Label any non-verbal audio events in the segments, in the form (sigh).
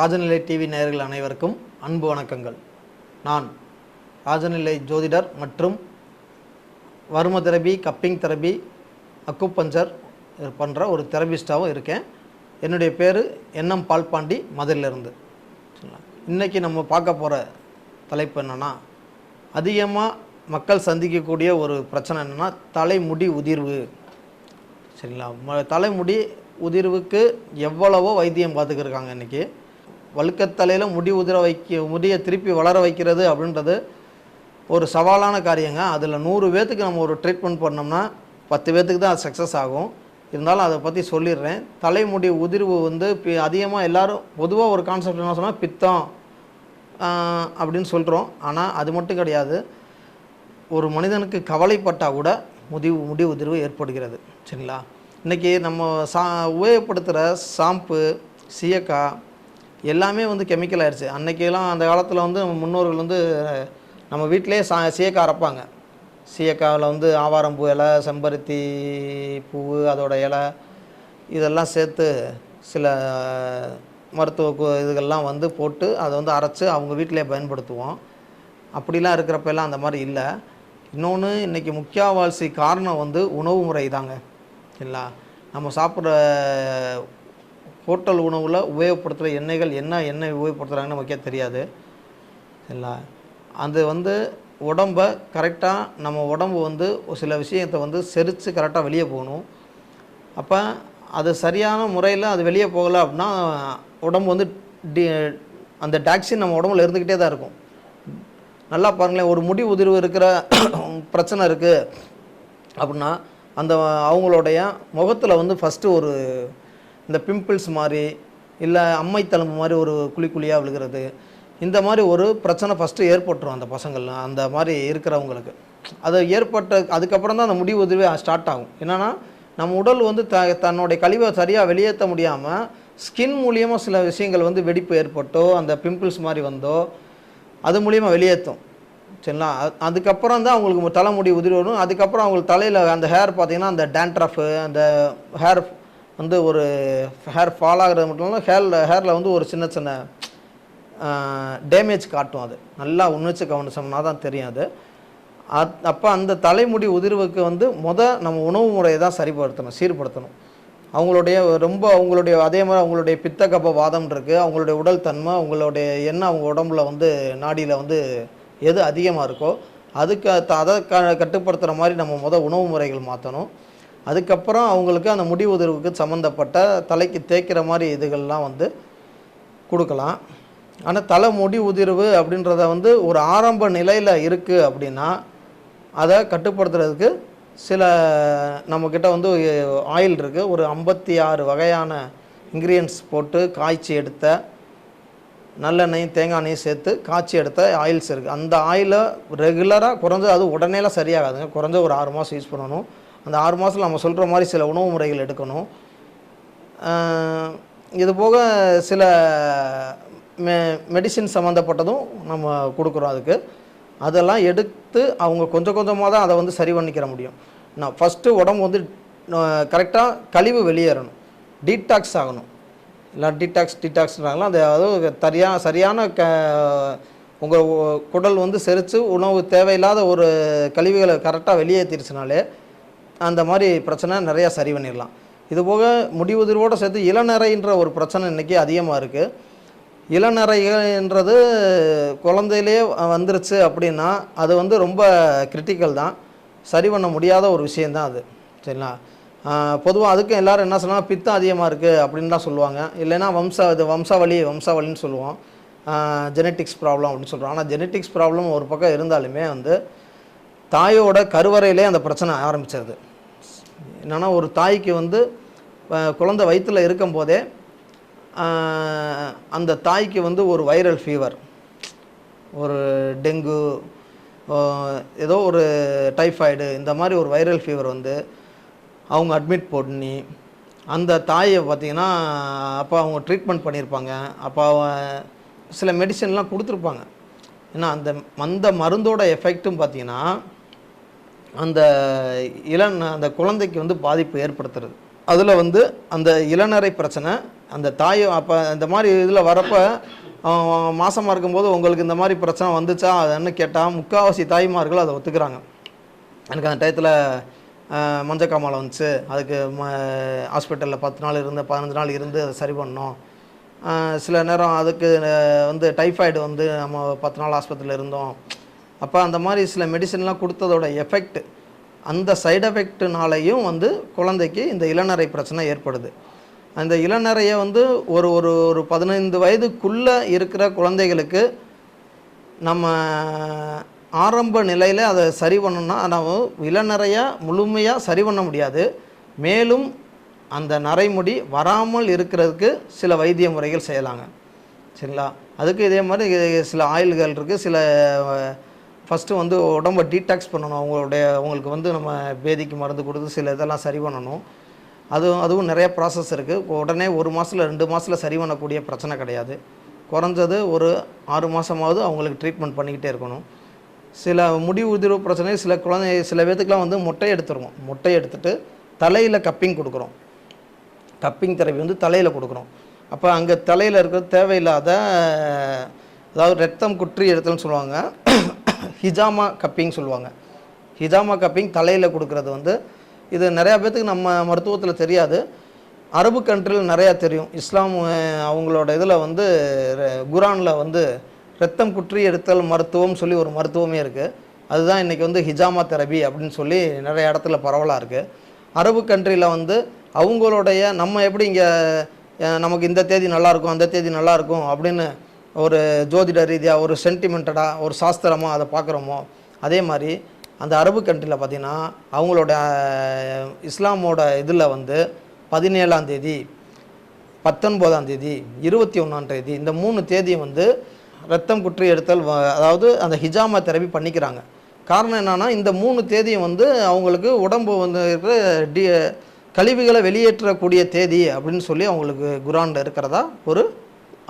Rajanilai TV நேயர்கள் அனைவருக்கும் அன்பு வணக்கங்கள். நான் ராஜநிலை ஜோதிடர் மற்றும் வரும தெரபி கப்பிங் தெரபி அக்குப்பஞ்சர் பண்ணுற ஒரு தெரபிஸ்டாகவும் இருக்கேன். என்னுடைய பேர் என்எம் பால்பாண்டி மதுரிலிருந்து சரிங்களா இன்றைக்கி நம்ம பார்க்க போகிற தலைப்பு என்னென்னா அதிகமாக மக்கள் சந்திக்கக்கூடிய ஒரு பிரச்சனை என்னென்னா தலைமுடி உதிர்வு. சரிங்களா? ம தலைமுடி உதிர்வுக்கு எவ்வளவோ வைத்தியம் பார்த்துக்கிருக்காங்க இன்றைக்கி வழுக்கத்தலையில் முடி உதிர வைக்க முடியை திருப்பி வளர வைக்கிறது அப்படின்றது ஒரு சவாலான காரியங்க. அதில் நூறு பேர்த்துக்கு நம்ம ஒரு ட்ரீட்மெண்ட் பண்ணோம்னா பத்து பேர்த்துக்கு தான் அது சக்ஸஸ் ஆகும். இருந்தாலும் அதை பற்றி சொல்லிடுறேன். தலைமுடி உதிர்வு வந்து இப்போ அதிகமாக எல்லோரும் பொதுவாக ஒரு கான்செப்ட் என்ன சொன்னால் பித்தம் அப்படின்னு சொல்கிறோம் ஆனால் அது மட்டும் கிடையாது. ஒரு மனிதனுக்கு கவலைப்பட்டால் கூட முடி முடி உதிர்வு ஏற்படுகிறது. சரிங்களா? இன்றைக்கி நம்ம சா உபயோகப்படுத்துகிற ஷாம்பு சீயக்காய் எல்லாமே வந்து கெமிக்கல் ஆயிடுச்சு அன்றைக்கெல்லாம் அந்த காலத்தில் வந்து நம்ம முன்னோர்கள் வந்து நம்ம வீட்டிலே சா சீயக்காய் அரைப்பாங்க. சீயக்காவில் வந்து ஆவாரம்பூ இலை செம்பருத்தி பூவு அதோட இலை இதெல்லாம் சேர்த்து சில மருத்துவ கு- இதுகள்லாம் வந்து போட்டு அதை வந்து அரைச்சி அவங்க வீட்டிலே பயன்படுத்துவோம். அப்படிலாம் இருக்கிறப்ப எல்லாம் அந்த மாதிரி இல்லை. இன்னொன்று இன்றைக்கி முக்கியவாசி காரணம் வந்து உணவு முறை தாங்க. சரிங்களா நம்ம சாப்பிட்ற ஹோட்டல் உணவில் உபயோகப்படுத்துகிற எண்ணெய்கள் என்ன எண்ணெய் உபயோகப்படுத்துகிறாங்கன்னு நமக்கே தெரியாது. சரிங்களா? அது வந்து உடம்ப கரெக்டாக நம்ம உடம்பு வந்து ஒரு சில விஷயத்தை வந்து செரித்து கரெக்டாக வெளியே போகணும். அப்போ அது சரியான முறையில் அது வெளியே போகலை அப்படின்னா உடம்பு வந்து டி அந்த டாக்ஸின் நம்ம உடம்புல இருந்துக்கிட்டே தான் இருக்கும். நல்லா பாருங்களேன் ஒரு முடி உதிர்வு இருக்கிற (clears throat) பிரச்சனை இருக்குது அப்படின்னா அந்த அவங்களுடைய முகத்தில் வந்து ஃபஸ்ட்டு ஒரு இந்த பிம்பிள்ஸ் மாதிரி இல்லை அம்மை தழும்பு மாதிரி ஒரு குழி குழியாக விழுகிறது. இந்த மாதிரி ஒரு பிரச்சனை ஃபஸ்ட்டு ஏற்பட்டுரும் அந்த பசங்கள்லாம் அந்த மாதிரி இருக்கிறவங்களுக்கு. அது ஏற்பட்ட அதுக்கப்புறம் தான் அந்த முடி உதவி ஸ்டார்ட் ஆகும். என்னென்னா நம்ம உடல் வந்து த தன்னுடைய கழிவை சரியாக வெளியேற்ற முடியாமல் ஸ்கின் மூலியமாக சில விஷயங்கள் வந்து வெடிப்பு ஏற்பட்டோ அந்த பிம்பிள்ஸ் மாதிரி வந்தோ அது மூலியமாக வெளியேற்றும் சரிங்களா? அதுக்கப்புறம் தான் அவங்களுக்கு தலைமுடி உதிரி வரும். அதுக்கப்புறம் அவங்களுக்கு தலையில் அந்த ஹேர் பார்த்திங்கன்னா அந்த டேண்ட்ரஃபு அந்த ஹேர் வந்து ஒரு ஹேர் ஃபால் ஆகிறது மட்டும் இல்லாமல் ஹேரில் ஹேரில் வந்து ஒரு சின்ன சின்ன டேமேஜ் காட்டும் அது. நல்லா உணர்ச்சி கவனிச்சோம்னா தான் தெரியும் அது. அத் அப்போ அந்த தலைமுடி உதிர்வுக்கு வந்து முத நம்ம உணவு முறையை தான் சரிப்படுத்தணும் சீர்படுத்தணும். அவங்களுடைய ரொம்ப அவங்களுடைய அதே மாதிரி அவங்களுடைய பித்த வாதம் இருக்குது அவங்களுடைய உடல் தன்மை அவங்களுடைய என்ன அவங்க உடம்புல வந்து நாடியில் வந்து எது அதிகமாக இருக்கோ அதுக்கு அதை க கட்டுப்படுத்துகிற மாதிரி நம்ம முத உணவு முறைகள் மாற்றணும் அதுக்கப்புறம் அவங்களுக்கு அந்த முடி உதிர்வுக்கு சம்மந்தப்பட்ட தலைக்கு தேய்க்கிற மாதிரி இதுகள்லாம் வந்து கொடுக்கலாம். ஆனால் தலை முடி உதிர்வு அப்படின்றத வந்து ஒரு ஆரம்ப நிலையில் இருக்குது அப்படின்னா அதை கட்டுப்படுத்துறதுக்கு சில நம்மக்கிட்ட வந்து ஆயில் இருக்குது ஒரு ஐம்பத்தி ஆறு வகையான இன்க்ரீடியன்ஸ் போட்டு காய்ச்சி எடுத்த நல்லெண்ணெய் தேங்காய் எண்ணெயும் சேர்த்து காய்ச்சி எடுத்த ஆயில்ஸ் இருக்குது அந்த ஆயிலை ரெகுலராக குறைஞ்ச அது உடனேலாம் சரியாகாதுங்க. குறைஞ்ச ஒரு ஆறு மாதம் யூஸ் பண்ணணும். அந்த ஆறு மாதத்தில் நம்ம சொல்கிற மாதிரி சில உணவு முறைகள் எடுக்கணும். இது போக சில மெ மெடிசின் சம்மந்தப்பட்டதும் நம்ம கொடுக்குறோம் அதுக்கு. அதெல்லாம் எடுத்து அவங்க கொஞ்சம் கொஞ்சமாக தான் அதை வந்து சரி பண்ணிக்கிற முடியும். நான் ஃபஸ்ட்டு உடம்பு வந்து கரெக்டாக கழிவு வெளியேறணும். டீடாக்ஸ் ஆகணும். இல்லை டீடாக்ஸ் டீடாக்ஸ்ன்றாங்களோ அது அதாவது சரியான சரியான க உங்கள் குடல் வந்து செரித்து உணவு தேவையில்லாத ஒரு கழிவுகளை கரெக்டாக வெளியேற்றிருச்சுனாலே அந்த மாதிரி பிரச்சனை நிறையா சரி பண்ணிடலாம். இது போக சேர்த்து இளநரைன்ற ஒரு பிரச்சனை இன்றைக்கி அதிகமாக இருக்குது இளநரைன்றது குழந்தையிலே வந்துருச்சு அப்படின்னா அது வந்து ரொம்ப கிரிட்டிக்கல் தான். சரி பண்ண முடியாத ஒரு விஷயந்தான் அது. சரிங்களா? பொதுவாக அதுக்கும் எல்லோரும் என்ன சொன்னால் பித்தம் அதிகமாக இருக்குது அப்படின்னு தான் சொல்லுவாங்க. இல்லைன்னா வம்ச இது வம்சாவளி வம்சாவளின்னு சொல்லுவோம். ஜெனட்டிக்ஸ் ப்ராப்ளம் அப்படின்னு சொல்கிறோம் ஆனால் ஜெனட்டிக்ஸ் ப்ராப்ளம் ஒரு பக்கம் இருந்தாலுமே வந்து தாயோட கருவறையிலே அந்த பிரச்சனை ஆரம்பிச்சிருது. என்னென்னா ஒரு தாய்க்கு வந்து குழந்தை வயிற்றில் இருக்கும்போதே அந்த தாய்க்கு வந்து ஒரு வைரல் ஃபீவர் ஒரு டெங்கு ஏதோ ஒரு டைஃபாய்டு இந்த மாதிரி ஒரு வைரல் ஃபீவர் வந்து அவங்க அட்மிட் பண்ணி அந்த தாயை பார்த்திங்கன்னா அப்போ அவங்க ட்ரீட்மெண்ட் பண்ணியிருப்பாங்க. அப்போ சில மெடிசன்லாம் கொடுத்துருப்பாங்க. ஏன்னா அந்த அந்த மருந்தோட எஃபெக்ட்டும் பார்த்தீங்கன்னா அந்த இளன் அந்த குழந்தைக்கு வந்து பாதிப்பு ஏற்படுத்துறது. அதில் வந்து அந்த இளநரை பிரச்சனை அந்த தாய் அப்போ இந்த மாதிரி இதில் வரப்போ மாசமாக இருக்கும்போது உங்களுக்கு இந்த மாதிரி பிரச்சனை வந்துச்சா அதுன்னு கேட்டால் முக்கால்வாசி தாய்மார்கள் அதை ஒத்துக்கிறாங்க. எனக்கு அந்த டயத்தில் மஞ்சக்காமலை வந்துச்சு. அதுக்கு ம ஹாஸ்பிட்டலில் பத்து நாள் இருந்து பதினஞ்சு நாள் இருந்து அதை சரி பண்ணோம். சில நேரம் அதுக்கு வந்து டைஃபாய்டு வந்து நம்ம பத்து நாள் ஆஸ்பத்திரியில் இருந்தோம். அப்போ அந்த மாதிரி சில மெடிசன்லாம் கொடுத்ததோட எஃபெக்ட் அந்த சைடு எஃபெக்ட்னாலையும் வந்து குழந்தைக்கு இந்த இளநரை பிரச்சனை ஏற்படுது. அந்த இளநரையை வந்து ஒரு ஒரு ஒரு பதினைந்து வயதுக்குள்ளே இருக்கிற குழந்தைகளுக்கு நம்ம ஆரம்ப நிலையில் அதை சரி பண்ணணும்னா நம்ம இளநரையாக முழுமையாக சரி பண்ண முடியாது. மேலும் அந்த நரைமுடி வராமல் இருக்கிறதுக்கு சில வைத்திய முறைகள் செய்யலாங்க. சரிங்களா? அதுக்கு இதே மாதிரி சில ஆயில்கள் இருக்குது சில ஃபஸ்ட்டு வந்து உடம்பை டீடாக்ஸ் பண்ணணும். அவங்களுடைய அவங்களுக்கு வந்து நம்ம பேதிக்கு மருந்து கொடுத்து சில இதெல்லாம் சரி பண்ணணும். அதுவும் அதுவும் நிறைய ப்ராசஸ் இருக்குது உடனே ஒரு மாதத்தில் ரெண்டு மாதத்தில் சரி பண்ணக்கூடிய பிரச்சனை கிடையாது. குறைஞ்சது ஒரு ஆறு மாதமாவது அவங்களுக்கு ட்ரீட்மெண்ட் பண்ணிக்கிட்டே இருக்கணும். சில முடி உதிர்வு பிரச்சனை சில குழந்தை சில பேத்துக்கெலாம் வந்து முட்டை எடுத்துருவோம். முட்டை எடுத்துகிட்டு தலையில் கப்பிங் கொடுக்குறோம். கப்பிங் தெரப்பி வந்து தலையில் கொடுக்குறோம். அப்போ அங்கே தலையில் இருக்கிற தேவையில்லாத அதாவது ரத்தம் குற்றி எடுத்தல்னு சொல்லுவாங்க. ஹிஜாமா கப்பிங் சொல்லுவாங்க. ஹிஜாமா கப்பிங் தலையில் கொடுக்குறது வந்து இது நிறையா பேத்துக்கு நம்ம மருத்துவத்தில் தெரியாது. அரபு கண்ட்ரியில் நிறையா தெரியும். இஸ்லாம் அவங்களோட இதில் வந்து குரானில் வந்து ரத்தம் குற்றி எடுத்தல் மருத்துவம் சொல்லி ஒரு மருத்துவமே இருக்குது அதுதான் இன்றைக்கி வந்து ஹிஜாமா தெரபி அப்படின்னு சொல்லி நிறைய இடத்துல பரவலாக இருக்குது அரபு கண்ட்ரியில் வந்து அவங்களுடைய நம்ம எப்படி இங்கே நமக்கு இந்த தேதி நல்லாயிருக்கும் அந்த தேதி நல்லாயிருக்கும் அப்படின்னு ஒரு ஜோதிட ரீதியாக ஒரு சென்டிமெண்டடாக ஒரு சாஸ்திரமாக அதை பார்க்குறோமோ அதே மாதிரி அந்த அரபு கண்ட்ரியில் பார்த்திங்கன்னா அவங்களோட இஸ்லாமோட இதில் வந்து பதினேழாம் தேதி பத்தொன்பதாம் தேதி இருபத்தி ஒன்றாம் தேதி இந்த மூணு தேதியை வந்து ரத்தம் குற்றி எடுத்தல் வ- அதாவது அந்த ஹிஜாமா தெரப்பி பண்ணிக்கிறாங்க. காரணம் என்னென்னா இந்த மூணு தேதியும் வந்து அவங்களுக்கு உடம்பு வந்து இருக்கிற டி கழிவுகளை வெளியேற்றக்கூடிய தேதி அப்படின்னு சொல்லி அவங்களுக்கு குரானில் இருக்கிறதா ஒரு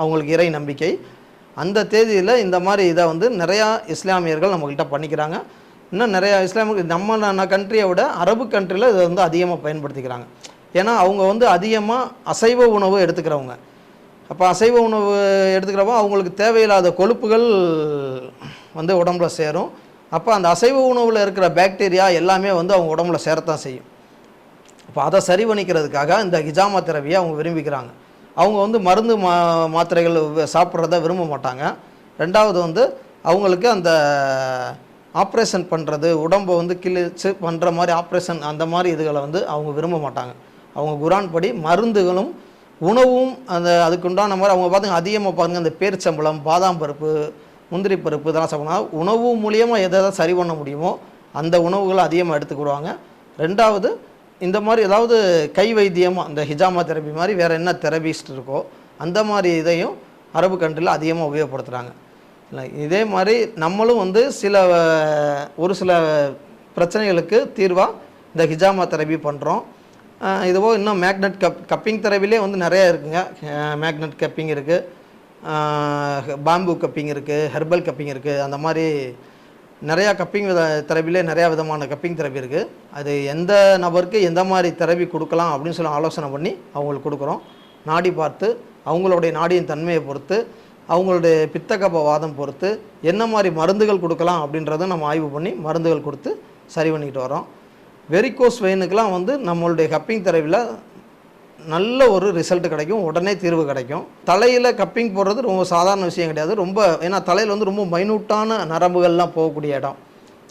அவங்களுக்கு இறை நம்பிக்கை. அந்த தேதியில் இந்த மாதிரி இதை வந்து நிறையா இஸ்லாமியர்கள் நம்மக்கிட்ட பண்ணிக்கிறாங்க. இன்னும் நிறையா இஸ்லாமிய நம்ம கண்ட்ரியை விட அரபு கண்ட்ரியில் இதை வந்து அதிகமாக பயன்படுத்திக்கிறாங்க. ஏன்னா அவங்க வந்து அதிகமாக அசைவ உணவு எடுத்துக்கிறவங்க. அப்போ அசைவ உணவு எடுத்துக்கிறப்போ அவங்களுக்கு தேவையில்லாத கொழுப்புகள் வந்து உடம்புல சேரும். அப்போ அந்த அசைவ உணவில் இருக்கிற பாக்டீரியா எல்லாமே வந்து அவங்க உடம்புல சேரத்தான் செய்யும். அப்போ அதை சரி பண்ணிக்கிறதுக்காக இந்த ஹிஜாமா திறவியை அவங்க விரும்பிக்கிறாங்க. அவங்க வந்து மருந்து மா மாத்திரைகள் சாப்பிட்றத விரும்ப மாட்டாங்க. ரெண்டாவது வந்து அவங்களுக்கு அந்த ஆப்ரேஷன் பண்ணுறது உடம்பை வந்து கிழிச்சு பண்ணுற மாதிரி ஆப்ரேஷன் அந்த மாதிரி இதுகளை வந்து அவங்க விரும்ப மாட்டாங்க. அவங்க குரான் படி மருந்துகளும் உணவும் அந்த அதுக்குண்டான மாதிரி அவங்க பார்த்துங்க அதிகமாக பாருங்க அந்த பேரிச்சம்பளம் பாதாம் பருப்பு முந்திரி பருப்பு இதெல்லாம் சாப்பிட்னா உணவு மூலியமாக எதை எதை சரி பண்ண முடியுமோ அந்த உணவுகளை அதிகமாக எடுத்துக்கிடுவாங்க. ரெண்டாவது இந்த மாதிரி ஏதாவது கை வைத்தியமாக இந்த ஹிஜாமா தெரப்பி மாதிரி வேறு என்ன தெரபிஸ்ட் இருக்கோ அந்த மாதிரி இதையும் அரபு கண்ட்ரியில் அதிகமாக உபயோகப்படுத்துகிறாங்க இல்லை இதே மாதிரி நம்மளும் வந்து சில ஒரு சில பிரச்சனைகளுக்கு தீர்வாக இந்த ஹிஜாமா தெரபி பண்ணுறோம் இதுவோ இன்னும் மேக்னெட் கப் கப்பிங் தெரபிலே வந்து நிறைய இருக்குங்க. மேக்னெட் கப்பிங் இருக்குது பாம்பு கப்பிங் இருக்குது ஹெர்பல் கப்பிங் இருக்குது அந்த மாதிரி நிறையா கப்பிங் வித தெரப்பிலே நிறையா விதமான கப்பிங் தெரப்பி இருக்குது அது எந்த நபருக்கு எந்த மாதிரி தெரப்பி கொடுக்கலாம் அப்படின்னு சொல்லி ஆலோசனை பண்ணி அவங்களுக்கு கொடுக்குறோம். நாடி பார்த்து அவங்களுடைய நாடியின் தன்மையை பொறுத்து அவங்களுடைய பித்தகப வாதம் பொறுத்து என்ன மாதிரி மருந்துகள் கொடுக்கலாம் அப்படின்றத நம்ம ஆய்வு பண்ணி மருந்துகள் கொடுத்து சரி பண்ணிக்கிட்டு வரோம் வெரிகோஸ் வெயினுக்கெலாம் வந்து நம்மளுடைய கப்பிங் தெரவியில் நல்ல ஒரு ரிசல்ட் கிடைக்கும் உடனே தீர்வு கிடைக்கும். தலையில் கப்பிங் போடுறது ரொம்ப சாதாரண விஷயம் கிடையாது. ரொம்ப ஏன்னா தலையில் வந்து ரொம்ப மைனூட்டான நரம்புகள்லாம் போகக்கூடிய இடம்.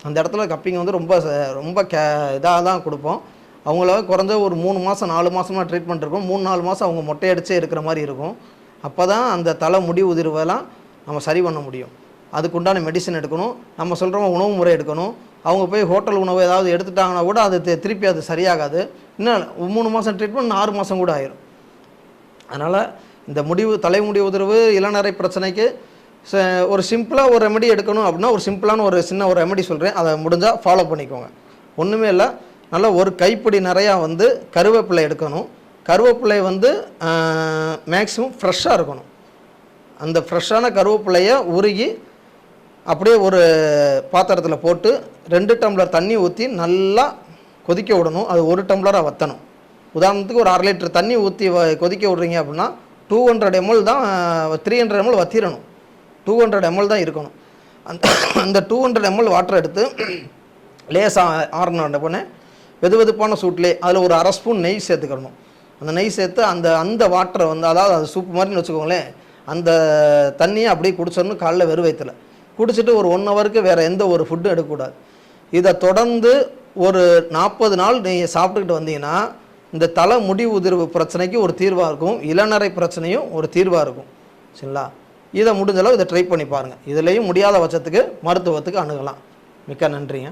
அந்த இடத்துல கப்பிங் வந்து ரொம்ப ச- ரொம்ப கே இதாக தான் கொடுப்போம். அவங்கள குறைஞ்ச ஒரு மூணு மாதம் நாலு மாதமாக ட்ரீட்மெண்ட் இருக்கும். மூணு நாலு மாதம் அவங்க மொட்டையடிச்சே இருக்கிற மாதிரி இருக்கும். அப்போ தான் அந்த தலை முடி உதிர்வெல்லாம் நம்ம சரி பண்ண முடியும். அதுக்குண்டான மெடிசன் எடுக்கணும். நம்ம சொல்கிறோம் உணவு முறை எடுக்கணும். அவங்க போய் ஹோட்டல் உணவு ஏதாவது எடுத்துட்டாங்கன்னா கூட அது திருப்பி அது சரியாகாது. இன்னும் மூணு மாதம் ட்ரீட்மெண்ட் ஆறு மாதம் கூட ஆயிரும். அதனால் இந்த முடிவு தலைமுடி உதிர்வு இளநரை பிரச்சனைக்கு ச- ஒரு சிம்பிளாக ஒரு ரெமெடி எடுக்கணும் அப்படின்னா ஒரு சிம்பிளான ஒரு சின்ன ஒரு ரெமெடி சொல்கிறேன் அதை முடிஞ்சால் ஃபாலோ பண்ணிக்கோங்க. ஒன்றுமே இல்லை. நல்லா ஒரு கைப்பிடி நிறையா வந்து கருவேப்பிலை எடுக்கணும். கருவேப்பிலை வந்து மேக்ஸிமம் ஃப்ரெஷ்ஷாக இருக்கணும். அந்த ஃப்ரெஷ்ஷான கருவேப்பிலையை உருகி அப்படியே ஒரு பாத்திரத்தில் போட்டு ரெண்டு டம்ளர் தண்ணி ஊற்றி நல்லா கொதிக்க விடணும். அது ஒரு டம்ளராக வற்றணும் உதாரணத்துக்கு ஒரு அரை லிட்டர் தண்ணி ஊற்றி கொதிக்க விட்றீங்க அப்படின்னா டூ ஹண்ட்ரட் எம்எல் தான் த்ரீ ஹண்ட்ரட் எம்எல் வத்திரணும். டூ ஹண்ட்ரட் எம்எல் தான் இருக்கணும். அந்த அந்த டூ ஹண்ட்ரட் எம்எல் வாட்டர் எடுத்து லேசாக ஆறின உடனே வெது வெதுப்பான சூட்லே அதில் ஒரு அரை ஸ்பூன் நெய் சேர்த்துக்கணும். அந்த நெய் சேர்த்து அந்த அந்த வாட்டரை வந்து அதாவது அது சூப் மாதிரின்னு வச்சுக்கோங்களேன் அந்த தண்ணியை அப்படியே குடிச்சிடணும் காலைல வெறும் வயிற்றுல குடிச்சிட்டு ஒரு ஒன் ஹவருக்கு வேறு எந்த ஒரு ஃபுட்டும் எடுக்கக்கூடாது. இதை தொடர்ந்து ஒரு நாற்பது நாள் நீங்கள் சாப்பிட்டுக்கிட்டு வந்தீங்கன்னா இந்த தலை முடி உதிர்வு பிரச்சனைக்கு ஒரு தீர்வாக இருக்கும். இளநரை பிரச்சனையும் ஒரு தீர்வாக இருக்கும். சரிங்களா? இதை முடிஞ்சளவு இதை ட்ரை பண்ணி பாருங்கள் இதுலேயும் முடியாத பட்சத்துக்கு மருத்துவத்துக்கு அணுகலாம். மிக்க நன்றிங்க.